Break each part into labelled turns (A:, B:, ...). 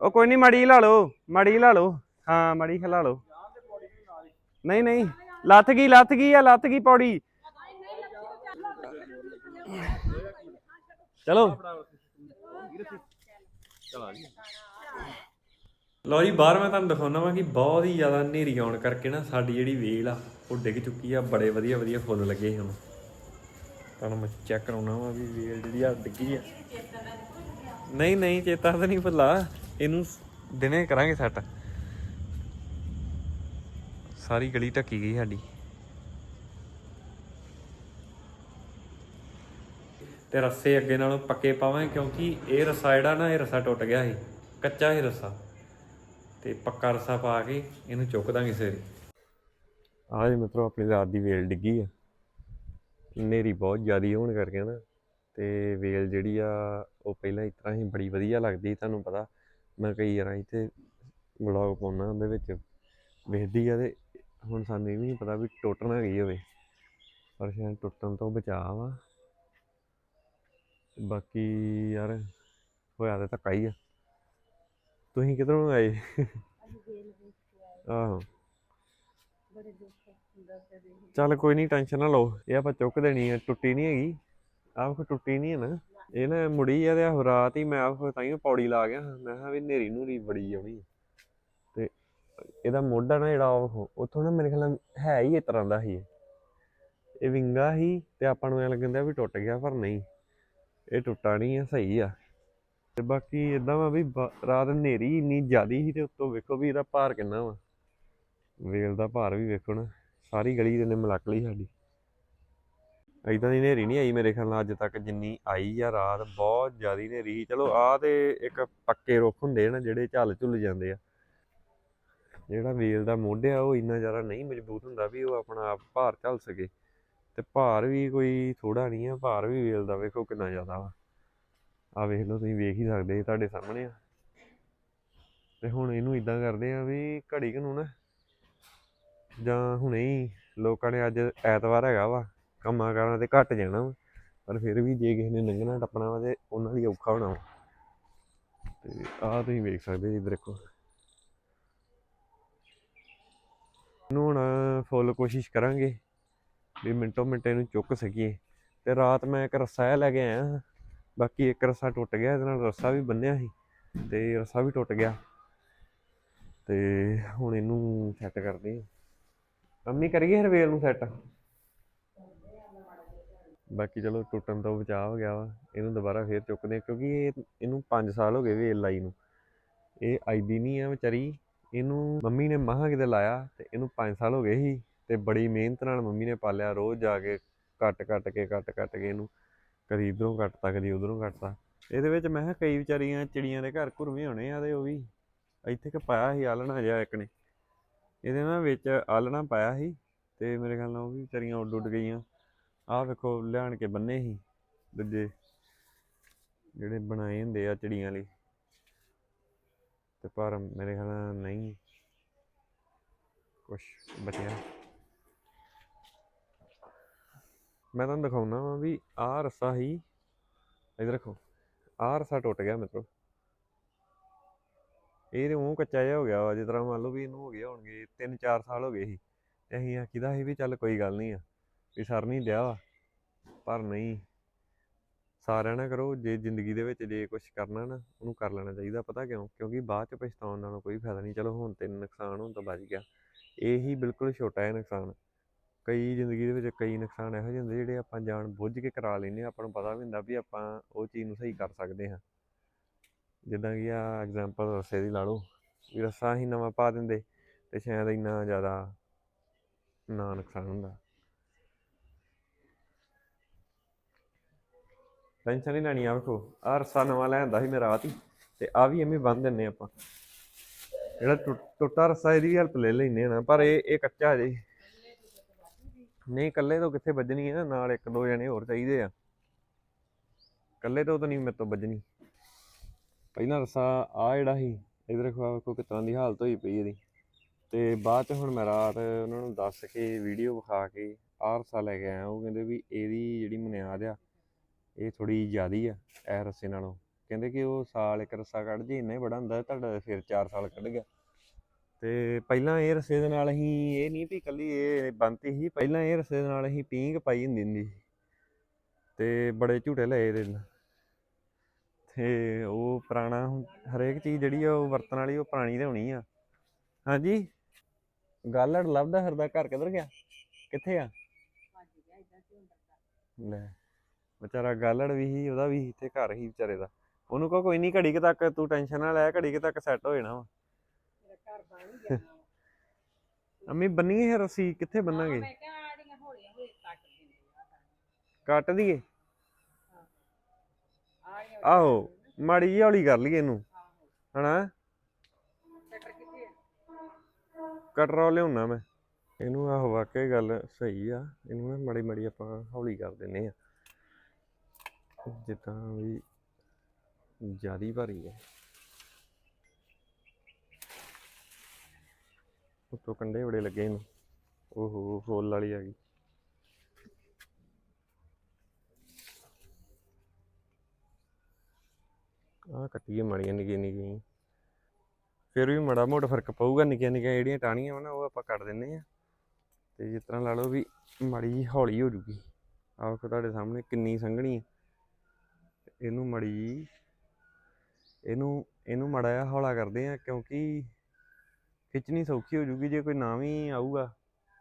A: ਉਹ ਕੋਈ ਨਹੀਂ, ਮੜੀ ਲਾ ਲਓ, ਮੜੀ ਲਾ ਲਓ। ਹਾਂ, ਮੜੀ ਖਿਲਾ ਲਓ। ਨਹੀਂ ਨਹੀਂ, ਲੱਥ ਗਈ ਲੱਥ ਗਈ ਆ, ਲੱਥ ਗਈ ਪੌੜੀ। ਚਲੋ। ਲਓ ਜੀ, ਬਾਹਰ ਮੈਂ ਤੁਹਾਨੂੰ ਦਿਖਾਉਣਾ ਵਾਂ ਕਿ ਬਹੁਤ ਹੀ ਜ਼ਿਆਦਾ ਹਨੇਰੀ ਆਉਣ ਕਰਕੇ ਨਾ ਸਾਡੀ ਜਿਹੜੀ ਵੇਲ ਆ, ਉਹ ਡਿੱਗ ਚੁੱਕੀ ਆ। ਬੜੇ ਵਧੀਆ ਵਧੀਆ ਫੁੱਲ ਲੱਗੇ ਹੁਣ। ਤੁਹਾਨੂੰ ਮੈਂ ਚੈੱਕ ਕਰਾਉਣਾ ਵਾ ਵੀ ਵੇਲ ਜਿਹੜੀ ਆ ਡਿੱਗੀ ਆ। ਨਹੀਂ ਨਹੀਂ, ਚੇਤਾ ਤਾਂ ਨਹੀਂ ਭੁੱਲਾ। ਇਹਨੂੰ ਦਿਨੇ ਕਰਾਂਗੇ ਸੈੱਟ। ਸਾਰੀ ਗਲੀ ਢੱਕੀ ਗਈ ਸਾਡੀ। ਤੇ ਰੱਸੇ ਅੱਗੇ ਨਾਲੋਂ ਪੱਕੇ ਪਾਵਾਂਗੇ ਕਿਉਂਕਿ ਇਹ ਰੱਸਾ ਜਿਹੜਾ ਨਾ, ਇਹ ਰੱਸਾ ਟੁੱਟ ਗਿਆ ਸੀ। ਕੱਚਾ ਹੀ ਰੱਸਾ। ਤੇ ਪੱਕਾ ਰੱਸਾ ਪਾ ਕੇ ਇਹਨੂੰ ਚੁੱਕ ਦਾਂਗੇ ਸਵੇਰੇ ਆਹ ਜੀ ਮਿੱਤਰੋ, ਆਪਣੀ ਰਾਤ ਦੀ ਵੇਲ ਡਿੱਗੀ ਆ। ਹਨੇਰੀ ਬਹੁਤ ਜ਼ਿਆਦੀ ਹੋਣ ਕਰਕੇ ਨਾ। ਤੇ ਵੇਲ ਜਿਹੜੀ ਆ, ਉਹ ਪਹਿਲਾਂ ਇਸ ਤਰ੍ਹਾਂ ਹੀ ਬੜੀ ਵਧੀਆ ਲੱਗਦੀ ਤੁਹਾਨੂੰ ਪਤਾ। ਮੈਂ ਕਈ ਵਾਰਾਂ ਇੱਥੇ ਵਲੌਗ ਪਾਉਣਾ ਉਹਦੇ ਵਿੱਚ ਵੇਖਦੀ ਆ ਤੇ ਹੁਣ ਸਾਨੂੰ ਇਹ ਵੀ ਨਹੀਂ ਪਤਾ ਵੀ ਟੁੱਟ ਨਾ ਗਈ ਹੋਵੇ। ਪਰ ਸ਼ਾਇਦ ਟੁੱਟਣ ਤੋਂ ਬਚਾਅ ਵਾ। ਬਾਕੀ ਯਾਰ ਹੋਇਆ ਤਾਂ ਧੱਕਾ ਹੀ ਆ। ਤੁਸੀਂ ਕਿਧਰੋਂ ਆਏ? ਆਹੋ। ਚੱਲ ਕੋਈ ਨਹੀਂ ਟੈਨਸ਼ਨ ਨਾ ਲਓ। ਇਹ ਆਪਾਂ ਚੁੱਕ ਦੇਣੀ ਹੈ ਟੁੱਟੀ ਨਹੀਂ ਹੈਗੀ। ਆਹ ਕੋ ਟੁੱਟੀ ਨਹੀਂ ਹੈ ਨਾ। ਇਹ ਨਾ ਮੁੜੀ ਆ ਤੇ ਆਹ ਰਾਤ ਹੀ ਮੈਂ ਆਪ ਤਾਂ ਹੀ ਪੌੜੀ ਲਾ ਗਿਆ ਮੈਂ ਕਿਹਾ ਵੀ ਨੇਰੀ ਨੂਰੀ ਬੜੀ ਆਉਣੀ ਤੇ ਇਹਦਾ ਮੋਢਾ ਨਾ ਜਿਹੜਾ ਉਹ ਉੱਥੋਂ ਨਾ ਮੇਰੇ ਖਿਆਲ ਨਾਲ ਹੈ ਹੀ ਇਸ ਤਰ੍ਹਾਂ ਦਾ ਹੀ। ਇਹ। ਵਿੰਗਾ ਹੀ ਤੇ ਆਪਾਂ ਨੂੰ ਐ ਲੱਗਦਾ ਵੀ ਟੁੱਟ ਗਿਆ ਪਰ ਨਹੀਂ। ਇਹ ਟੁੱਟਾ ਨਹੀਂ ਆ ਸਹੀ ਆ। ਤੇ ਬਾਕੀ ਇਦਾਂ ਵਾ ਵੀ ਬ- ਰਾਤ ਹਨੇਰੀ ਇੰਨੀ ਜ਼ਿਆਦੀ ਸੀ ਤੇ ਉੱਤੋਂ ਵੇਖੋ ਵੀ ਇਹਦਾ ਭਾਰ ਕਿੰਨਾ ਵਾ। ਵੇਲ ਦਾ ਭਾਰ ਵੀ ਵੇਖੋ ਨਾ, ਸਾਰੀ ਗਲੀ ਦੇ ਨੇ ਮਲਕ ਲਈ ਸਾਡੀ। ਇਦਾਂ ਦੀ ਹਨੇਰੀ ਨਹੀਂ ਆਈ ਮੇਰੇ ਖਿਆਲ ਨਾਲ ਅੱਜ ਤੱਕ ਜਿੰਨੀ ਆਈ ਆ ਰਾਤ, ਬਹੁਤ ਜ਼ਿਆਦਾ ਹਨੇਰੀ ਸੀ। ਚਲੋ ਆ ਤੇ ਇੱਕ ਪੱਕੇ ਰੁੱਖ ਹੁੰਦੇ ਨਾ ਜਿਹੜੇ ਝੱਲ ਝੁੱਲ ਜਾਂਦੇ ਆ। ਜਿਹੜਾ ਵੇਲ ਦਾ ਮੋਢ ਆ, ਉਹ ਇੰਨਾ ਜ਼ਿਆਦਾ ਨਹੀਂ ਮਜ਼ਬੂਤ ਹੁੰਦਾ ਵੀ ਉਹ ਆਪਣਾ ਆਪ ਭਾਰ ਝੱਲ ਸਕੇ। ਤੇ ਭਾਰ ਵੀ ਕੋਈ ਥੋੜਾ ਨਹੀਂ ਆ, ਭਾਰ ਵੀ ਵੇਲ ਦਾ ਵੇਖੋ ਕਿੰਨਾ ਜ਼ਿਆਦਾ ਵਾ। ਆ ਵੇਖ ਲਓ, ਤੁਸੀਂ ਵੇਖ ਹੀ ਸਕਦੇ ਤੁਹਾਡੇ ਸਾਹਮਣੇ ਆ। ਤੇ ਹੁਣ ਇਹਨੂੰ ਇਦਾਂ ਕਰਦੇ ਆ ਵੀ ਘੜੀ ਕੁ ਨੂੰ ਨਾ, ਜਾਂ ਹੁਣੇ ਹੀ ਲੋਕਾਂ ਨੇ ਅੱਜ ਐਤਵਾਰ ਹੈਗਾ ਵਾ ਕੰਮਾਂ ਕਾਰਾਂ ਤੇ ਘੱਟ ਜਾਣਾ ਵਾ, ਪਰ ਫਿਰ ਵੀ ਜੇ ਕਿਸੇ ਨੇ ਲੰਘਣਾ ਟੱਪਣਾ ਵਾ ਤੇ ਉਹਨਾਂ ਲਈ ਔਖਾ ਹੋਣਾ ਵਾ। ਤੇ ਆਹ ਤੁਸੀਂ ਵੇਖ ਸਕਦੇ ਜੀ ਇੱਧਰ ਦੇਖੋ। ਇਹਨੂੰ ਹੁਣ ਫੁੱਲ ਕੋਸ਼ਿਸ਼ ਕਰਾਂਗੇ ਵੀ ਮਿੰਟੋ ਮਿੰਟ ਇਹਨੂੰ ਚੁੱਕ ਸਕੀਏ। ਤੇ ਰਾਤ ਮੈਂ ਇੱਕ ਰੱਸਾ ਲੈ ਕੇ ਆਇਆ ਹਾਂ। ਬਾਕੀ ਇੱਕ ਰੱਸਾ ਟੁੱਟ ਗਿਆ, ਇਹਦੇ ਨਾਲ ਰੱਸਾ ਵੀ ਬੰਨਿਆ ਸੀ ਤੇ ਰੱਸਾ ਵੀ ਟੁੱਟ ਗਿਆ। ਤੇ ਹੁਣ ਇਹਨੂੰ ਸੈੱਟ ਕਰਦੇ ਹਾਂ। ਅੰਮੀ ਕਰੀਏ ਹਰਵੇਲ ਨੂੰ ਸੈੱਟ ਬਾਕੀ ਚਲੋ ਟੁੱਟਣ ਤੋਂ ਬਚਾਅ ਹੋ ਗਿਆ ਵਾ, ਇਹਨੂੰ ਦੁਬਾਰਾ ਫੇਰ ਚੁੱਕਦੇ ਹਾਂ, ਕਿਉਂਕਿ ਇਹ ਇਹਨੂੰ 5 ਸਾਲ ਹੋ ਗਏ ਵੇਲ ਲਾਈ ਨੂੰ। ਇਹ ਆਈਦੀ ਨਹੀਂ ਆ ਵਿਚਾਰੀ, ਇਹਨੂੰ ਮੰਮੀ ਨੇ ਮਹਾਂ ਕਿਤੇ ਲਾਇਆ ਤੇ ਇਹਨੂੰ 5 ਸਾਲ ਹੋ ਗਏ ਸੀ ਤੇ ਬੜੀ ਮਿਹਨਤ ਨਾਲ ਮੰਮੀ ਨੇ ਪਾਲਿਆ, ਰੋਜ਼ ਜਾ ਕੇ ਕੱਟ ਕੱਟ ਕੇ, ਕੱਟ ਕੱਟ ਕੇ ਇਹਨੂੰ ਕਦੀ ਇਧਰੋਂ ਕੱਟਤਾ, ਕਦੀ ਉਧਰੋਂ ਕੱਟਤਾ। ਇਹਦੇ ਵਿੱਚ ਮੈਂ ਕਿਹਾ ਕਈ ਵਿਚਾਰੀਆਂ ਚਿੜੀਆਂ ਦੇ ਘਰ ਘੁਰਵੇਂ ਹੋਣੇ ਆ ਤੇ ਉਹ ਵੀ ਇੱਥੇ ਕਿ ਪਾਇਆ ਸੀ ਆਲਣਾ ਜਿਹਾ ਇੱਕ ਨੇ। ਇਹਦੇ ਨਾਲ ਵਿੱਚ ਆਲਣਾ ਪਾਇਆ ਸੀ ਤੇ ਮੇਰੇ ਖਿਆਲ ਨਾਲ ਉਹ ਵੀ ਵਿਚਾਰੀਆਂ ਉੱਡ ਉੱਡ ਗਈਆਂ। ਆਹ ਵੇਖੋ, ਲਿਆਣ ਕੇ ਬੰਨੇ ਸੀ। ਦੂਜੇ ਜਿਹੜੇ ਬਣਾਏ ਹੁੰਦੇ ਆ ਚਿੜੀਆਂ ਲਈ ਤੇ ਪਰ ਮੇਰੇ ਖਿਆਲ ਨਾਲ ਨਹੀਂ। ਕੁਛ ਬਚਿਆ। ਮੈਂ ਤੁਹਾਨੂੰ ਦਿਖਾਉਣਾ ਵਾ ਵੀ ਆਹ ਰੱਸਾ ਹੀ, ਇਧਰ ਰੱਖੋ, ਆਹ ਰੱਸਾ ਟੁੱਟ ਗਿਆ ਮਿੱਤਰੋ ਇਹ ਤੇ ਉਹ ਕੱਚਾ ਜਿਹਾ ਹੋ ਗਿਆ ਵਾ, ਜਿਸ ਤਰ੍ਹਾਂ ਮੰਨ ਲਓ ਵੀ ਇਹਨੂੰ ਹੋ ਗਏ ਹੋਣਗੇ 3-4 ਸਾਲ ਹੋ ਗਏ ਸੀ। ਤੇ ਅਸੀਂ ਆਖੀਦਾ ਸੀ ਵੀ ਚੱਲ ਕੋਈ ਗੱਲ ਨਹੀਂ ਆ। ਵੀ ਸਰ ਨਹੀਂ ਡਿਆ ਵਾ, ਪਰ ਨਹੀਂ। ਸਾਰਿਆਂ ਨਾ ਕਰੋ, ਜੇ ਜ਼ਿੰਦਗੀ ਦੇ ਵਿੱਚ ਜੇ ਕੁਝ ਕਰਨਾ ਨਾ, ਉਹਨੂੰ ਕਰ ਲੈਣਾ ਚਾਹੀਦਾ, ਪਤਾ ਕਿਉਂ? ਕਿਉਂਕਿ ਬਾਅਦ ਚ ਪਛਤਾਉਣ ਨਾਲੋਂ ਕੋਈ ਫਾਇਦਾ ਨਹੀਂ। ਚਲੋ ਹੁਣ ਤੇ ਨੁਕਸਾਨ ਹੁਣ ਤਾਂ ਬਚ ਗਿਆ। ਇਹੀ ਬਿਲਕੁਲ ਛੋਟਾ ਹੈ ਨੁਕਸਾਨ। ਕਈ ਜ਼ਿੰਦਗੀ ਦੇ ਵਿੱਚ ਕਈ ਨੁਕਸਾਨ ਇਹੋ ਜਿਹੇ ਹੁੰਦੇ ਜਿਹੜੇ ਆਪਾਂ ਜਾਣ ਬੁੱਝ ਕੇ ਕਰਾ ਲੈਂਦੇ ਹਾਂ। ਆਪਾਂ ਨੂੰ ਪਤਾ ਵੀ ਹੁੰਦਾ ਵੀ ਆਪਾਂ ਉਹ ਚੀਜ਼ ਨੂੰ ਸਹੀ ਕਰ ਸਕਦੇ ਹਾਂ। ਜਿੱਦਾਂ ਕਿ ਆ ਐਗਜ਼ਾਮਪਲ ਰੱਸੇ ਦੀ ਲਾ ਲਓ, ਵੀ ਰੱਸਾ ਹੀ ਨਵਾਂ ਪਾ ਦਿੰਦੇ ਤੇ ਸ਼ਾਇਦ ਇੰਨਾ ਜ਼ਿਆਦਾ ਨਾ ਨੁਕਸਾਨ ਹੁੰਦਾ। ਟੈਨਸ਼ਨ ਨਹੀਂ ਲੈਣੀ ਆ ਵੇਖੋ। ਆ ਰੱਸਾ ਨਵਾਂ ਲੈ ਆਂਦਾ ਸੀ ਮੈਂ ਰਾਤ ਹੀ, ਤੇ ਆ ਵੀ ਐਵੇਂ ਬੰਨ ਦਿੰਨੇ ਆਪਾਂ। ਜਿਹੜਾ ਟੁੱਟ- ਟੁੱਟਾ ਰੱਸਾ ਇਹਦੀ ਹੈਲਪ ਲੈ ਲੈਨੇ ਨਾ, ਪਰ ਇਹ ਇਹ ਕੱਚਾ ਜੇ। ਨਹੀਂ, ਇਕੱਲੇ ਤੋਂ ਕਿੱਥੇ ਵੱਜਣੀ ਆ? ਨਾਲ ਇੱਕ ਦੋ ਜਣੇ ਹੋਰ ਚਾਹੀਦੇ ਆ। ਇਕੱਲੇ ਤੋਂ ਤਾਂ ਨਹੀਂ ਮੇਰੇ ਤੋਂ ਵੱਜਣੀ। ਪਹਿਲਾਂ ਰੱਸਾ ਆ ਜਿਹੜਾ ਸੀ, ਇਧਰ ਦੇਖੋ ਵੇਖੋ ਕਿਸ ਤਰ੍ਹਾਂ ਦੀ ਹਾਲਤ ਹੋਈ ਪਈ ਇਹਦੀ। ਤੇ ਬਾਅਦ ਚ ਹੁਣ ਮੈਂ ਰਾਤ ਉਹਨਾਂ ਨੂੰ ਦੱਸ ਕੇ ਵੀਡੀਓ ਵਿਖਾ ਕੇ ਆਹ ਰੱਸਾ ਲੈ ਕੇ ਆਇਆ। ਉਹ ਕਹਿੰਦੇ ਵੀ ਇਹਦੀ ਜਿਹੜੀ ਮਨਿਆਦ ਆ ਇਹ ਥੋੜੀ ਜ਼ਿਆਦੀ ਆ ਇਹ ਰੱਸੇ ਨਾਲੋਂ। ਕਹਿੰਦੇ ਕਿ ਉਹ ਸਾਲ ਇੱਕ ਰੱਸਾ ਕੱਢ ਜੇ ਇੰਨਾ ਹੀ ਬੜਾ ਹੁੰਦਾ ਤੁਹਾਡਾ ਫਿਰ 4 ਸਾਲ ਕੱਢ ਗਿਆ। ਤੇ ਪਹਿਲਾਂ ਇਹ ਰੱਸੇ ਦੇ ਨਾਲ ਅਸੀਂ ਇਹ ਨਹੀਂ ਵੀ ਕੱਲੀ ਇਹ ਬੰਨਤੀ ਸੀ ਪਹਿਲਾਂ ਇਹ ਰੱਸੇ ਦੇ ਨਾਲ ਅਸੀਂ ਪੀਂਘ ਪਾਈ ਹੁੰਦੀ ਹੁੰਦੀ ਸੀ। ਤੇ ਬੜੇ ਝੂਟੇ ਲਏ ਇਹਦੇ ਨਾਲ। ਤੇ ਉਹ ਪੁਰਾਣਾ ਹਰੇਕ ਚੀਜ਼ ਜਿਹੜੀ ਆ ਉਹ ਵਰਤਣ ਵਾਲੀ ਉਹ ਪੁਰਾਣੀ ਤੇ ਹੋਣੀ ਆ। ਹਾਂਜੀ? ਗਾਲੜ ਲੱਭਦਾ ਫਿਰਦਾ ਘਰ ਕਿੱਧਰ ਗਿਆ? ਕਿੱਥੇ ਆ? ਲੈ। ਵਿਚਾਰਾ ਗਾਲੜ ਵੀ ਸੀ ਉਹਦਾ ਵੀ ਇੱਥੇ ਘਰ ਹੀ ਵਿਚਾਰੇ ਦਾ। ਉਹਨੂੰ ਕਹੋ ਕੋਈ ਨਹੀਂ ਘੜੀ ਕੁ ਤੱਕ ਤੂੰ ਟੈਨਸ਼ਨ ਨਾ ਲੈ ਘੜੀ ਕੁ ਤੱਕ ਸੈੱਟ ਹੋ ਜਾਣਾ ਵਾ। ਅੰਮੀ ਬੰਨੀਏ ਹੈ ਰੱਸੀ ਕਿੱਥੇ ਬੰਨਾਂਗੇ?
B: ਮੈਂ ਕਿਹਾ ਆੜੀਆਂ ਹੌਲੀਆਂ ਹੌਲੀ ਕੱਟ ਦਿੰਦੇ
A: ਕੱਟ ਦਈਏ ਆਹੋ ਮਾੜੀ ਜਿਹੀ ਹੌਲੀ ਕਰ ਲਈਏ ਇਹਨੂੰ ਹਨਾ?
B: ਕਟਰ
A: ਲਿਆਉਣਾ ਮੈਂ। ਇਹਨੂੰ ਆਹੋ ਵਾਕਈ ਗੱਲ ਸਹੀ ਆ। ਇਹਨੂੰ ਨਾ ਮਾੜੀ ਮਾੜੀ ਆਪਾਂ ਹੌਲੀ ਕਰ ਦਿੰਨੇ ਆ। ਜਿੱਦਾਂ ਵੀ ਜਿਆਦੀ ਭਾਰੀ ਹੈ। ਉੱਤੋਂ ਕੰਡੇ ਬੜੇ ਲੱਗੇ ਇਹਨੂੰ। ਓਹੋ, ਫੁੱਲ ਵਾਲੀ ਆ ਗਈ। ਆ ਕੱਟੀਏ ਮਾੜੀਆਂ ਨਿੱਕੀਆਂ ਨਿੱਕੀਆਂ ਫਿਰ ਵੀ ਮਾੜਾ ਮੋਟਾ ਫ਼ਰਕ ਪਊਗਾ ਨਿੱਕੀਆਂ ਨਿੱਕੀਆਂ ਜਿਹੜੀਆਂ ਟਾਹਣੀਆਂ ਵਾ ਨਾ, ਉਹ ਆਪਾਂ ਕੱਟ ਦਿੰਨੇ ਆ ਤੇ ਜਿਸ ਤਰ੍ਹਾਂ ਲਾ ਲਓ ਵੀ ਮਾੜੀ ਜਿਹੀ ਹੌਲੀ ਹੋ ਜੂਗੀ। ਆਹ ਤੁਹਾਡੇ ਸਾਹਮਣੇ ਕਿੰਨੀ ਸੰਘਣੀ ਹੈ। ਇਹਨੂੰ ਮਾੜੀ, ਇਹਨੂੰ ਇਹਨੂੰ ਮਾੜਾ ਜਿਹਾ ਹੌਲਾ ਕਰਦੇ ਆ ਕਿਉਂਕਿ ਖਿੱਚਣੀ ਸੌਖੀ ਹੋ ਜੂਗੀ, ਜੇ ਕੋਈ ਨਾ ਵੀ ਆਊਗਾ,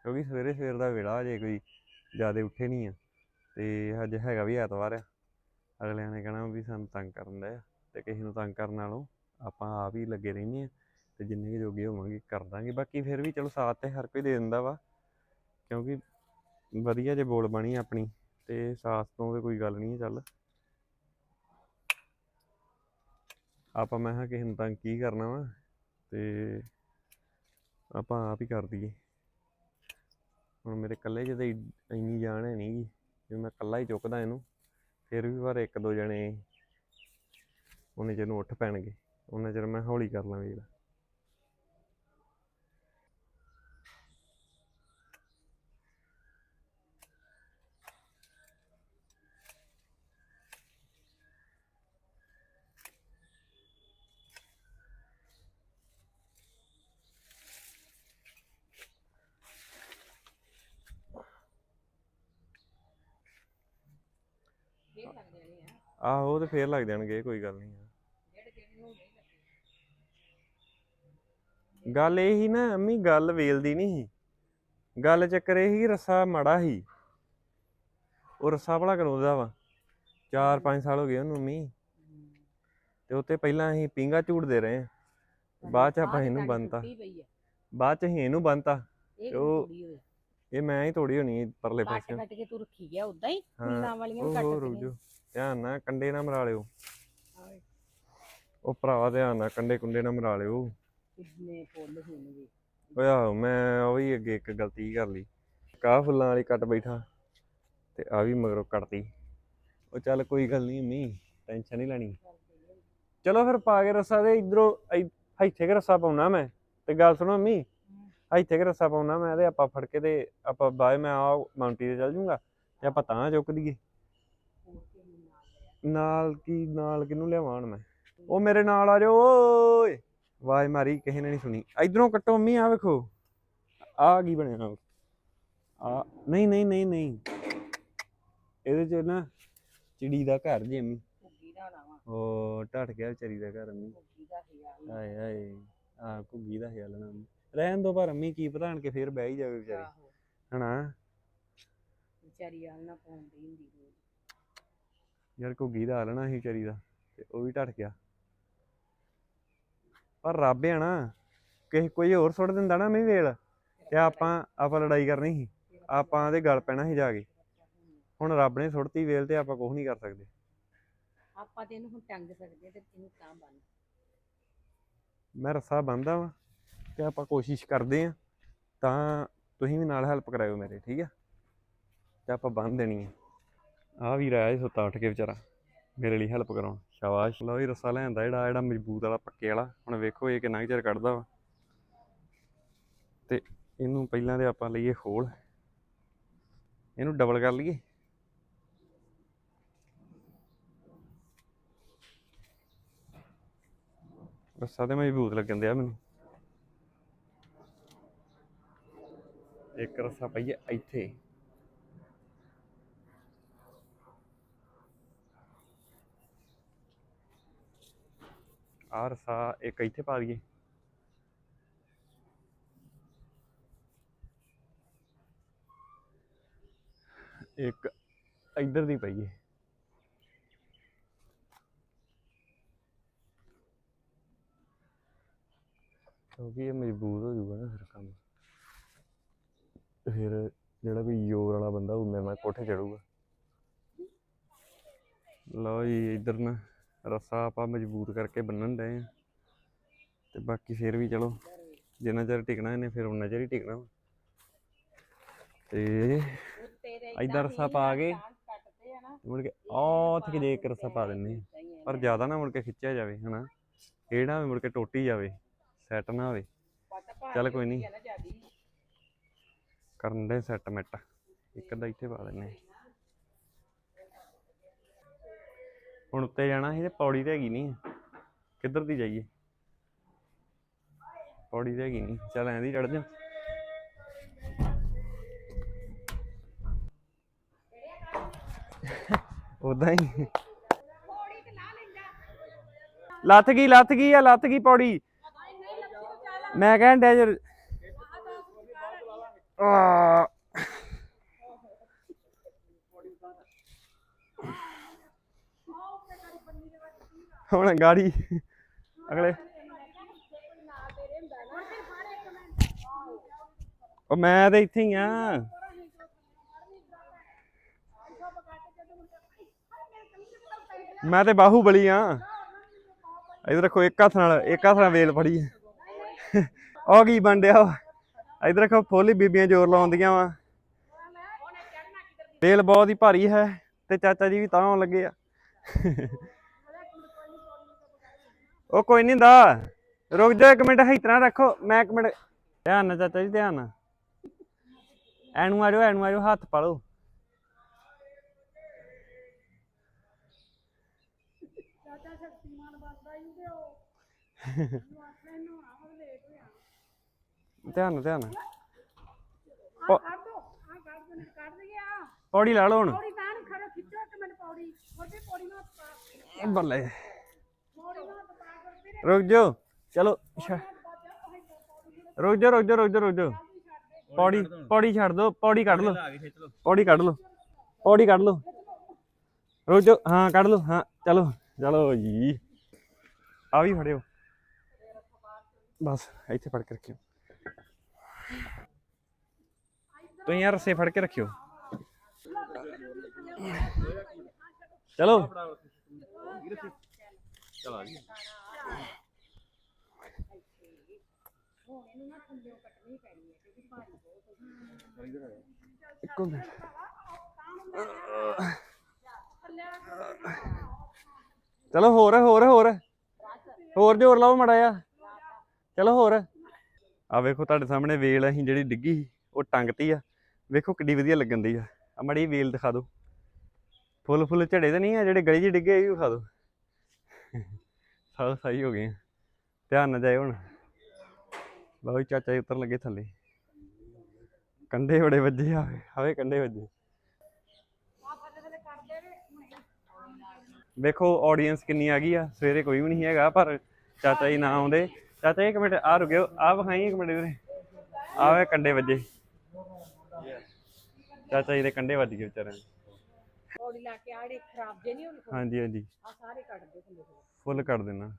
A: ਕਿਉਂਕਿ ਸਵੇਰੇ ਸਵੇਰ ਦਾ ਵੇਲਾ ਜੇ ਕੋਈ ਜ਼ਿਆਦਾ ਉੱਠੇ ਨਹੀਂ ਆ, ਤੇ ਅੱਜ ਹੈਗਾ ਵੀ ਐਤਵਾਰ ਆ। ਅਗਲਿਆਂ ਨੇ ਕਹਿਣਾ ਵੀ ਸਾਨੂੰ ਤੰਗ ਕਰਨ ਦਾ ਆ, ਤੇ ਕਿਸੇ ਨੂੰ ਤੰਗ ਕਰਨ ਨਾਲੋਂ ਆਪਾਂ ਆਪ ਹੀ ਲੱਗੇ ਰਹਿੰਦੇ ਆ ਤੇ ਜਿੰਨੇ ਕੁ ਜੋਗੇ ਹੋਵਾਂਗੇ ਕਰ ਦਾਂਗੇ। ਬਾਕੀ ਫਿਰ ਵੀ ਚਲੋ ਸਾਥ ਤੇ ਹਰ ਕੋਈ ਦੇ ਦਿੰਦਾ ਵਾ, ਕਿਉਂਕਿ ਵਧੀਆ ਜੇ ਬੋਲ ਬਣੀ ਆਪਣੀ, ਤੇ ਸਾਥ ਤੋਂ ਤੇ ਕੋਈ ਗੱਲ ਨਹੀਂ ਹੈ ਚੱਲ। ਆਪਾਂ ਮੈਂ ਕਿਹਾ ਕਿਸੇ ਨੂੰ ਤੰਗ ਕੀ ਕਰਨਾ ਵਾ ਤੇ ਆਪਾਂ ਆਪ ਹੀ ਕਰ ਦਈਏ। ਹੁਣ ਮੇਰੇ ਇਕੱਲੇ ਜਿਹਦੇ ਇੰਨੀ ਜਾਣ ਹੈ ਨਹੀਂ ਜੇ ਮੈਂ ਇਕੱਲਾ ਹੀ ਚੁੱਕਦਾ ਇਹਨੂੰ, ਫਿਰ ਵੀ ਪਰ ਇੱਕ ਦੋ ਜਣੇ ਉਹਨੇ ਜਿਹਨੂੰ ਉੱਠ ਪੈਣਗੇ, ਉਹਨਾਂ ਚਿਰ ਮੈਂ ਹੌਲੀ ਕਰ ਲਾਂ ਵੀਰ ਆਹੋ ਉਹ ਤੇ ਫੇਰ ਲੱਗ ਜਾਣਗੇ ਕੋਈ ਗੱਲ ਨਹੀਂ ਗੱਲ ਇਹ ਹੀ ਨਾ ਅੰਮੀ ਗੱਲ ਵੇਲ ਦੀ ਨਹੀਂ ਸੀ। ਗੱਲ ਚੱਕਰ ਇਹ ਹੀ ਰੱਸਾ ਮਾੜਾ ਸੀ। ਉਹ ਰੱਸਾ ਭਲਾ ਕਰਾਉਂਦਾ ਵਾ। 4-5 ਸਾਲ ਹੋ ਗਏ ਉਹਨੂੰ ਅੰਮੀ। ਤੇ ਉੱਤੇ ਪਹਿਲਾਂ ਅਸੀਂ ਪਿੰਗਾ ਝੂੜਦੇ ਰਹੇ। ਬਾਅਦ ਚ ਆਪਾਂ ਇਹਨੂੰ ਬੰਨਤਾ। ਬਾਅਦ ਚ ਅਸੀਂ ਇਹਨੂੰ ਬੰਨਤਾ। ਉਹ ਇਹ ਮੈਂ ਹੀ ਤੋੜੀ ਹੋਣੀ ਪਰਲੇ ਪਾਸੇ।
B: ਕੱਟ ਕੇ ਤੂੰ ਰੱਖੀ ਗਿਆ ਉਦਾਂ ਹੀ? ਫੁੱਲਾਂ ਵਾਲੀਆਂ ਵੀ ਕੱਟ
A: ਰੁਕ
B: ਕੇ
A: ਜਾਓ। ਧਿਆਨ ਨਾਲ ਕੰਡੇ ਨਾ ਮਰਾ ਲਿਓ। ਉਹ ਭਰਾਵਾ ਧਿਆਨ ਨਾਲ ਕੰਡੇ ਕੁੰਡੇ ਨਾ ਮਰਾ ਲਿਓ।
B: ਕਿੰਨੇ ਫੁੱਲ ਹੋਣਗੇ।
A: ਓਏ ਆਹੋ ਮੈਂ ਉਹ ਵੀ ਅੱਗੇ ਇੱਕ ਗਲਤੀ ਕਰ ਲਈ। ਕਾਹ ਫੁੱਲਾਂ ਵਾਲੀ ਕੱਟ ਬੈਠਾ ਤੇ ਆ ਵੀ ਮਗਰੋਂ ਕੱਟਤੀ। ਉਹ ਚੱਲ ਕੋਈ ਗੱਲ ਨਹੀਂ ਮੀ ਟੈਨਸ਼ਨ ਨਹੀਂ ਲੈਣੀ। ਚਲੋ ਫਿਰ ਪਾ ਕੇ ਰੱਸਾ ਦੇ ਇਧਰੋਂ ਇੱਥੇ ਕਿ ਰੱਸਾ ਪਾਉਣਾ ਮੈਂ। ਤੇ ਗੱਲ ਸੁਣੋ ਮੀ ਇੱਥੇ ਕਿ ਰੱਸਾ ਪਾਉਣਾ ਮੈਂ ਤੇ ਆਪਾਂ ਫੜ ਕੇ ਤੇ ਆਪਾਂ ਬਾਏ ਮੈਂ ਆ ਮਾਉਂਟੀ ਤੇ ਚੱਲ ਜੂੰਗਾ ਤੇ ਆਪਾਂ ਤਾਂ ਚੁੱਕ ਦਈਏ। ਨਾਲ ਕੀ ਨਾਲ ਕਿਹਨੂੰ ਲਿਆਵਾਂ ਮੈਂ? ਉਹ ਮੇਰੇ ਨਾਲ ਆ ਜਾਓ ਓਏ। ਆਵਾਜ਼ ਮਾਰੀ ਕਿਸੇ ਨੇ ਨਹੀਂ ਸੁਣੀ। ਇਧਰੋਂ ਕੱਟੋ ਮੰਮੀ ਆ ਵੇਖੋ। ਆ ਕੀ ਬਣਿਆ ਆ ਨਹੀਂ ਨਹੀਂ ਨਹੀਂ ਨਹੀਂ। ਇਹਦੇ ਚ ਨਾ ਚਿੜੀ ਦਾ ਘਰ ਜੇ
B: ਲਾਵਾਂ।
A: ਉਹ ਟੱਟ ਗਿਆ ਵਿਚਾਰੀ ਦਾ ਘਰ
B: ਹਿਆ
A: ਹਾਏ ਹਾਏ। ਆ ਘੁੱਗੀ ਦਾ ਖਿਆਲ ਨਾ ਰਹਿਣ ਦੋ ਪਰ ਮੰਮੀ ਕੀ ਹਣ ਕੇ ਫੇਰ ਬਹਿ ਹੀ ਜਾਵੇ ਵਿਚਾਰੀ।
B: ਆਹੋ।
A: ਹਨਾ?
B: ਵਿਚਾਰੀ ਆਲ ਨਾ ਪਾਉਂਦੀ ਹੁੰਦੀ ਰੋਜ਼
A: ਯਾਰ ਘੁੱਗੀ ਦਾ ਹਾਲਣਾ ਸੀ ਵਿਚਾਰੀ ਦਾ ਤੇ ਉਹ ਵੀ ਟੱਟ ਗਿਆ। ਪਰ ਰੱਬ ਆ ਨਾ ਕਿਸੇ ਕੋਈ ਹੋਰ ਸੁੱਟ ਦਿੰਦਾ ਨਾ ਮੈਂ ਵੇਲ ਤੇ ਆਪਾਂ ਆਪਾਂ ਲੜਾਈ ਕਰਨੀ ਸੀ ਆਪਾਂ ਦੇ ਗੱਲ ਪੈਣਾ ਸੀ ਜਾ ਕੇ। ਹੁਣ ਰੱਬ ਨੇ ਸੁੱਟਤੀ ਵੇਲ ਤੇ ਆਪਾਂ ਕੁਝ ਨਹੀਂ ਕਰ ਸਕਦੇ।
B: ਆਪਾਂ ਤੇ ਇਹਨੂੰ ਹੁਣ ਟੰਗ ਸਕਦੇ ਤੇ ਇਹਨੂੰ ਤਾਂ ਬੰਨ।
A: ਮੈਂ ਰੱਸਾ ਬੰਨਦਾ ਵਾਂ। ਤੇ ਆਪਾਂ ਕੋਸ਼ਿਸ਼ ਕਰਦੇ ਆ ਤਾਂ ਤੁਸੀਂ ਵੀ ਨਾਲ ਹੈਲਪ ਕਰਾਇਓ ਮੇਰੇ, ਠੀਕ ਆ? ਤੇ ਆਪਾਂ ਬੰਨ ਦੇਣੀ ਆ। ਆ ਵੀ ਰਾਇਆ ਸੀ ਸੁੱਤਾ ਉੱਠ ਕੇ ਵਿਚਾਰਾ, ਮੇਰੇ ਲਈ ਹੈਲਪ ਕਰਾਉਣ। ਸ਼ਾਬਾਸ਼। ਲਓ ਜੀ, ਰੱਸਾ ਲੈਂਦਾ ਜਿਹੜਾ ਜਿਹੜਾ ਮਜ਼ਬੂਤ ਵਾਲਾ ਪੱਕੇ ਵਾਲਾ। ਹੁਣ ਵੇਖੋ ਇਹ ਕਿੰਨਾ ਕੁ ਚਿਰ ਕੱਢਦਾ ਵਾ। ਤੇ ਇਹਨੂੰ ਪਹਿਲਾਂ ਤੇ ਆਪਾਂ ਲਈਏ ਖੋਲ। ਇਹਨੂੰ ਡਬਲ ਕਰ ਲਈਏ। ਰੱਸਾ ਤੇ ਮਜ਼ਬੂਤ ਲੱਗਣ ਦਿਆ ਮੈਨੂੰ। ਇੱਕ ਰੱਸਾ ਪਈਏ ਇੱਥੇ। ਆਹ ਰੱਸਾ ਇੱਕ ਇੱਥੇ ਪਾ ਦਈਏ। ਇੱਕ ਇੱਧਰ ਦੀ ਪਈ ਹੈ ਕਿਉਂਕਿ ਇਹ ਮਜ਼ਬੂਤ ਹੋ ਜੂਗਾ ਨਾ ਫਿਰ ਕੰਮ। ਤੇ ਫਿਰ ਜਿਹੜਾ ਵੀ ਜ਼ੋਰ ਵਾਲਾ ਬੰਦਾ ਉਹ ਮੇਰੇ ਨਾਲ ਕੋਠੇ ਚੜੂਗਾ। ਲਓ ਜੀ, ਇੱਧਰ ਨਾ ਰੱਸਾ ਆਪਾਂ ਮਜ਼ਬੂਤ ਕਰਕੇ ਬੰਨਣ ਡਏ ਆ। ਤੇ ਬਾਕੀ ਫਿਰ ਵੀ ਚਲੋ, ਜਿੰਨਾ ਚਿਰ ਟਿਕਣਾ ਇਹਨੇ, ਫਿਰ ਉਨਾ ਚਿਰ ਹੀ ਟਿਕਣਾ ਵਾ। ਤੇ
B: ਤੇਰੇ
A: ਏਦਾਂ ਰੱਸਾ ਪਾ ਕੇ
B: ਕੱਟਦੇ ਆ
A: ਮੁੜ ਕੇ ਆਹ ਉੱਥੇ ਜੇ ਇੱਕ ਰੱਸਾ ਪਾ ਦਿੰਨੇ ਆ। ਪਰ ਜ਼ਿਆਦਾ ਨਾ ਮੁੜ ਕੇ ਖਿੱਚਿਆ ਜਾਵੇ, ਹਨਾ। ਇਹ ਨਾ ਮੁੜ ਕੇ ਟੋਟੀ ਜਾਵੇ, ਸੈੱਟ ਨਾ ਹੋਵੇ। ਚੱਲ ਕੋਈ ਨਹੀਂ। ਕਰਨ ਦੇ ਸੈੱਟ ਮਿੱਟ। ਇੱਕ ਅੱਧਾ ਇੱਥੇ ਪਾ ਦਿੰਨੇ ਹੁਣ ਉੱਤੇ ਜਾਣਾ ਸੀ ਤੇ ਪੌੜੀ ਤੇ ਹੈਗੀ ਨਹੀਂ। ਕਿੱਧਰ ਦੀ ਜਾਈਏ? ਪੌੜੀ ਤੇ ਹੈਗੀ ਨਹੀਂ। ਚੱਲ ਐਂ ਦੀ ਚੜ ਜਾ ਉਦਾਂ ਹੀ। ਲੱਥ ਗਈ ਲੱਥ ਗਈ ਆ, ਲੱਥ ਗਈ ਪੌੜੀ। ਮੈਂ ਕਹਿਣ ਡਿਆ ਜਰ ਹੁਣ ਗਾੜੀ। ਅਗਲੇ। ਉਹ ਮੈਂ ਤੇ ਇੱਥੇ ਹੀ ਆ। ਮੈਂ ਤੇ ਬਾਹੂਬਲੀ ਆ। ਇਧਰ ਰੱਖੋ ਇੱਕ ਹੱਥ ਨਾਲ, ਇੱਕ ਹੱਥ ਨਾਲ ਵੇਲ ਫੜੀ। ਹੈ ਉਹ ਕੀ ਬੰਡਿਆ ਇਧਰ ਰੱਖੋ ਫੋਲੀ ਬੀਬੀਆਂ ਜ਼ੋਰ ਲਾਉਂਦੀਆਂ ਵਾ। ਵੇਲ ਬਹੁਤ ਹੀ ਭਾਰੀ ਹੈ ਤੇ ਚਾਚਾ ਜੀ ਵੀ ਤਾਂ ਆਉਣ ਲੱਗੇ ਆ। ਉਹ ਕੋਈ ਨਹੀਂ ਦਾ ਰੁਕ ਜਾ ਇੱਕ ਮਿੰਟ ਇਸ ਤਰ੍ਹਾਂ ਰੱਖੋ। ਮੈਂ ਇੱਕ ਮਿੰਟ ਧਿਆਨ ਨਾਲ ਚਾਚਾ ਜੀ ਧਿਆਨ ਨਾਲ। ਐਨੂੰ ਆ ਜਾਓ ਐਨੂੰ ਆ ਜਾਓ ਹੱਥ ਪਾ ਲਓ ਧਿਆਨ ਨਾਲ ਧਿਆਨ ਪੌੜੀ ਲਾ ਲਓ ਹੁਣ।
B: ਪੌੜੀ ਤਾਂ ਨੂੰ ਖੜੋ ਖਿੱਚੋ ਇੱਕ ਮਿੰਟ ਪੌੜੀ ਛੋਟੀ ਪੌੜੀ ਨੂੰ ਹੱਥ ਪਾ
A: ਬੱਲੇ। ਰੁਕ ਜਾਓ। ਚਲੋ ਰੁਕ ਜਾਓ ਰੁਕ ਜਾਓ ਰੁਕ ਜਾਓ ਰੁਕ ਜਾਓ। ਪੌੜੀ ਪੌੜੀ ਛੱਡ ਦਿਓ ਪੌੜੀ ਕੱਢ ਲਓ। ਪੌੜੀ ਕੱਢ ਲਓ। ਪੌੜੀ ਕੱਢ ਲਓ। ਰੁਕ ਜਾਓ। ਹਾਂ ਕੱਢ ਲਓ। ਹਾਂ ਚਲੋ। ਚਲੋ ਜੀ। ਆ ਵੀ ਫੜਿਓ। ਬਸ ਇੱਥੇ ਫੜ ਕੇ ਰੱਖਿਓ। ਤੁਸੀਂ ਯਾਰ ਰੱਸੇ ਫੜ ਕੇ ਰੱਖਿਓ ਚਲੋ ਇੱਕੋ ਮਿੰਟ ਚਲੋ ਹੋਰ ਹੋਰ ਹੋਰ ਹੋਰ ਜ਼ੋਰ ਲਾਓ ਮੜਾ ਆ ਚਲੋ ਹੋਰ ਆ ਵੇਖੋ ਤੁਹਾਡੇ ਸਾਹਮਣੇ ਵੇਲ ਅਸੀਂ ਜਿਹੜੀ ਡਿੱਗੀ ਸੀ, ਉਹ ਟੰਗਤੀ ਆ ਵੇਖੋ ਕਿੱਡੀ ਵਧੀਆ ਲੱਗਣ ਦੀ ਆ। ਆ ਮੜੀ ਵੇਲ ਦਿਖਾ ਦਿਓ। ਫੁੱਲ ਫੁੱਲ ਝੜੇ ਤਾਂ ਨਹੀਂ ਆ, ਜਿਹੜੇ ਗਲੀ 'ਚ ਡਿੱਗੇ ਇਹ ਵੀ ਵਿਖਾ ਦਿਓ। ਸਭ ਸਹੀ ਹੋ ਗਏ ਆ। ਧਿਆਨ ਨਾ ਜਾਏ ਹੁਣ। ਲਓ ਚਾਚਾ ਜੀ ਉਤਰਨ ਲੱਗੇ ਥੱਲੇ। ਕੰਡੇ ਬੜੇ ਵੱਜੇ ਆ ਹਵੇ ਕੰਡੇ ਵੱਜੇ। ਵੇਖੋ ਆਡੀਅנס ਕਿੰਨੀ ਆ ਗਈ ਆ। ਸਵੇਰੇ ਕੋਈ ਵੀ ਨਹੀਂ ਹੈਗਾ, ਪਰ ਚਾਚਾ ਜੀ ਨਾ ਆਉਂਦੇ। ਚਾਚਾ ਜੀ, ਇੱਕ ਮਿੰਟ ਆ ਰੁਕਿਓ। ਆ ਵਿਖਾਈ ਇੱਕ ਮਿੰਟ ਵੀਰੇ। ਆ ਵੇ ਕੰਡੇ ਵੱਜੇ। ਚਾਚਾ ਜੀ ਦੇ ਕੰਡੇ ਵੱਜ ਗਏ ਵਿਚਾਰਿਆਂ ਦੇ।
B: ਪੌੜੀ ਲਾ ਕੇ ਆੜੇ ਖਰਾਬ ਜੇ ਨਹੀਂ ਹੋਣੀ
A: ਹਾਂਜੀ ਹਾਂਜੀ।
B: ਆ ਸਾਰੇ ਕੱਢ ਦੇ ਥੱਲੇ ਤੋਂ।
A: ਫੁੱਲ ਕੱਢ ਦੇਣਾ।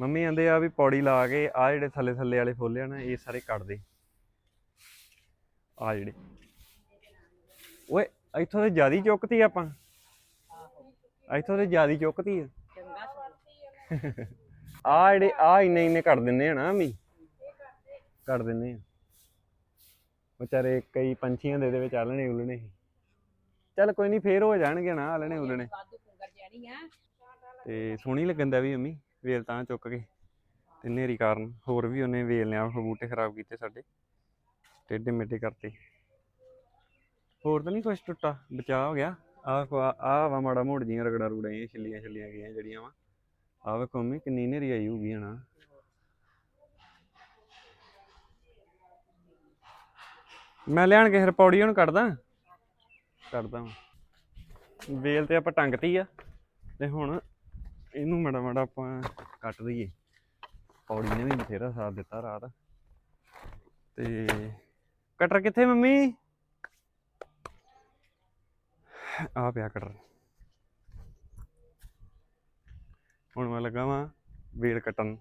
A: ਮੰਮੀ ਕਹਿੰਦੇ ਆ ਵੀ ਪੌੜੀ ਲਾ ਕੇ ਆ ਜਿਹੜੇ ਥੱਲੇ ਥੱਲੇ ਵਾਲੇ ਫੁੱਲ ਆ ਨਾ ਇਹ ਸਾਰੇ ਕੱਢ ਦੇ। ਆ ਜਿਹੜੇ। ਓਏ ਇੱਥੋਂ ਤੇ ਜਿਆਦੀ ਚੁੱਕਤੀ ਆਪਾਂ। ਇੱਥੋਂ ਤੇ ਜਿਆਦੀ ਚੁੱਕਤੀ ਆ।
B: ਚੰਗਾ।
A: ਆ ਜਿਹੜੇ ਆ ਇੰਨੇ ਇੰਨੇ ਕੱਢ ਦਿੰਨੇ ਆ ਨਾ ਮੰਮੀ। ਕੱਢ ਦਿੰਨੇ ਆ। ਵਿਚਾਰੇ ਕਈ ਪੰਛੀਆਂ ਦੇ ਦੇ ਵਿੱਚ ਆਲਣੇ ਉਲਣੇ ਸੀ। ਚੱਲ ਕੋਈ ਨਹੀਂ ਫੇਰ ਹੋ ਜਾਣਗੇ ਨਾ ਆਲਣੇ ਉਲਣੇ।
B: ਵਾਧੂ ਪੁੰਗਰ ਜਾਣੀ ਆ
A: ਤੇ ਸੋਹਣੀ ਲੱਗਣ ਦਾ ਵੀ ਮੰਮੀ, ਵੇਲ ਤਾਂ ਚੁੱਕ ਕੇ ਤੇ ਨੇਰੀ ਕਾਰਨ ਹੋਰ ਵੀ ਉਹਨੇ ਵੇਲ ਲਿਆ ਬੂਟੇ ਖਰਾਬ ਕੀਤੇ ਸਾਡੇ, ਟੇਢੇ ਮੇਢੇ ਕਰਤੇ। ਹੋਰ ਤਾਂ ਨਹੀਂ ਕੁਛ ਟੁੱਟਾ ਬਚਾ ਹੋ ਗਿਆ। ਆਹ ਆਹ ਵਾ ਮਾੜਾ ਮੋੜ ਜੀਆਂ ਰਗੜਾ ਰੂੜਾਂ ਜਿਹੀਆਂ ਛਿੱਲੀਆਂ ਛਿੱਲੀਆਂ ਗਈਆਂ ਜਿਹੜੀਆਂ ਵਾ। ਆਹ ਵੇਖੋ ਮੰਮੀ, ਕਿੰਨੀ ਨੇਰੀ ਆਈ ਹੋਊਗੀ ਹਨਾ। ਮੈਂ ਲਿਆਣ ਕੇ ਫਿਰ ਪੌੜੀ ਹੁਣ ਕੱਢਦਾ। ਕੱਢਦਾ ਵਾਂ। ਵੇਲ ਤੇ ਆਪਾਂ ਟੰਗਤੀ ਆ। ਤੇ ਹੁਣ ਇਹਨੂੰ ਮੜਾ ਮੜਾ ਆਪਾਂ ਕੱਟ ਦਈਏ। ਪੌੜੀ ਨੇ ਵੀ ਬਥੇਰਾ ਸਾਥ ਦਿੱਤਾ ਰਾਤ। ਤੇ ਕਟਰ ਕਿੱਥੇ ਮੰਮੀ? ਆ ਪਿਆ ਕਟਰ। ਹੁਣ ਮੈਂ ਲੱਗਾ ਵਾਂ ਵੇਲ ਕੱਟਣ।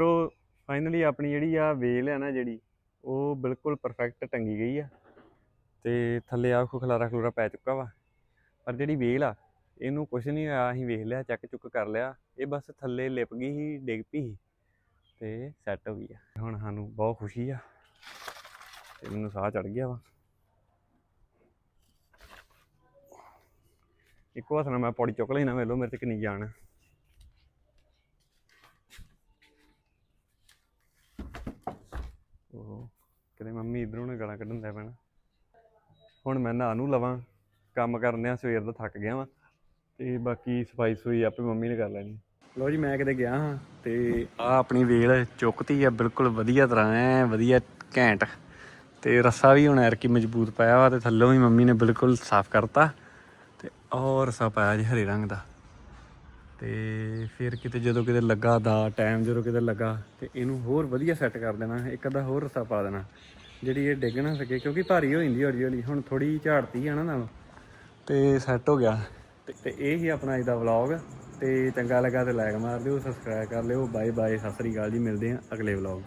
A: ਮਿੱਤਰੋ ਫਾਈਨਲੀ ਆਪਣੀ ਜਿਹੜੀ ਆ ਵੇਲ ਆ ਨਾ ਜਿਹੜੀ, ਉਹ ਬਿਲਕੁਲ ਪਰਫੈਕਟ ਟੰਗੀ ਗਈ ਆ। ਤੇ ਥੱਲੇ ਆ ਖਲਾਰਾ ਖਲੂਰਾ ਪੈ ਚੁੱਕਾ ਵਾ। ਪਰ ਜਿਹੜੀ ਵੇਲ ਆ, ਇਹਨੂੰ ਕੁਝ ਨਹੀਂ ਹੋਇਆ, ਅਸੀਂ ਵੇਖ ਲਿਆ, ਚੈੱਕ ਚੁੱਕ ਕਰ ਲਿਆ। ਇਹ ਬਸ ਥੱਲੇ ਲਿਪ ਗਈ ਸੀ, ਡਿੱਗ ਪਈ ਸੀ ਤੇ ਸੈੱਟ ਹੋ ਗਈ ਆ। ਹੁਣ ਸਾਨੂੰ ਬਹੁਤ ਖੁਸ਼ੀ ਆ ਤੇ ਮੈਨੂੰ ਸਾਹ ਚੜ ਗਿਆ ਵਾ। ਇੱਕੋ ਹੱਥ ਨਾਲ ਮੈਂ ਪੌੜੀ ਚੁੱਕ ਲੈਣਾ ਵੇਲੋ ਮੇਰੇ ਤੇ ਕਿੰਨੀ ਜਾਣ ਆ ਉਹ ਕਿਤੇ ਮੰਮੀ ਇਧਰੋਂ ਨਾ ਗਾਲਾਂ ਕੱਢਣ ਦਾ ਪੈਣਾ। ਹੁਣ ਮੈਂ ਨਾ ਨੂੰ ਲਵਾਂ, ਕੰਮ ਕਰਨੇ ਆ ਸਵੇਰ ਦਾ ਥੱਕ ਗਿਆ ਵਾਂ, ਤੇ ਬਾਕੀ ਸਫ਼ਾਈ ਸਫੂਈ ਆਪੇ ਮੰਮੀ ਨੇ ਕਰ ਲੈਣੀ। ਲੋ ਜੀ, ਮੈਂ ਕਿਤੇ ਗਿਆ ਹਾਂ, ਤੇ ਆ ਆਪਣੀ ਵੇਲ ਚੁੱਕਤੀ ਆ, ਬਿਲਕੁਲ ਵਧੀਆ ਤਰ੍ਹਾਂ ਐ, ਵਧੀਆ ਘੈਂਟ। ਤੇ ਰੱਸਾ ਵੀ ਹੁਣ ਐਰ ਕੀ ਮਜ਼ਬੂਤ ਪਾਇਆ ਵਾ, ਤੇ ਥੱਲੋਂ ਵੀ ਮੰਮੀ ਨੇ ਬਿਲਕੁਲ ਸਾਫ਼ ਕਰਤਾ, ਤੇ ਔਰ ਰੱਸਾ ਪਾਇਆ ਜੀ ਹਰੇ ਰੰਗ ਦਾ। ਤੇ ਫਿਰ ਕਿਤੇ ਜਦੋਂ ਕਿਤੇ ਲੱਗਾ ਦਾ ਟਾਈਮ ਜਦੋਂ ਕਿਤੇ ਲੱਗਾ ਤੇ ਇਹਨੂੰ ਹੋਰ ਵਧੀਆ ਸੈੱਟ ਕਰ ਦੇਣਾ, ਇੱਕ ਅੱਧਾ ਹੋਰ ਰਸਾ ਪਾ ਦੇਣਾ। ਜਿਹੜੀ ਇਹ ਡਿੱਗ ਨਾ ਸਕੇ, ਕਿਉਂਕਿ ਭਾਰੀ ਹੋ ਜਾਂਦੀ ਹੌਲੀ ਹੌਲੀ, ਹੁਣ ਥੋੜੀ ਝਾੜਤੀ ਆ ਨਾ ਨਾਲ। ਤੇ ਸੈੱਟ ਹੋ ਗਿਆ। ਤੇ- ਤੇ ਇਹ ਹੀ ਆਪਣਾ ਅੱਜ ਦਾ ਵਲੌਗ ਤੇ ਚੰਗਾ ਲੱਗਾ ਤੇ ਲਾਈਕ ਮਾਰ ਦਿਓ ਸਬਸਕ੍ਰਾਈਬ ਕਰ ਲਿਓ। ਬਾਏ ਬਾਏ ਸਤਿ ਸ੍ਰੀ ਅਕਾਲ ਜੀ, ਮਿਲਦੇ ਹਾਂ ਅਗਲੇ ਵਲੌਗ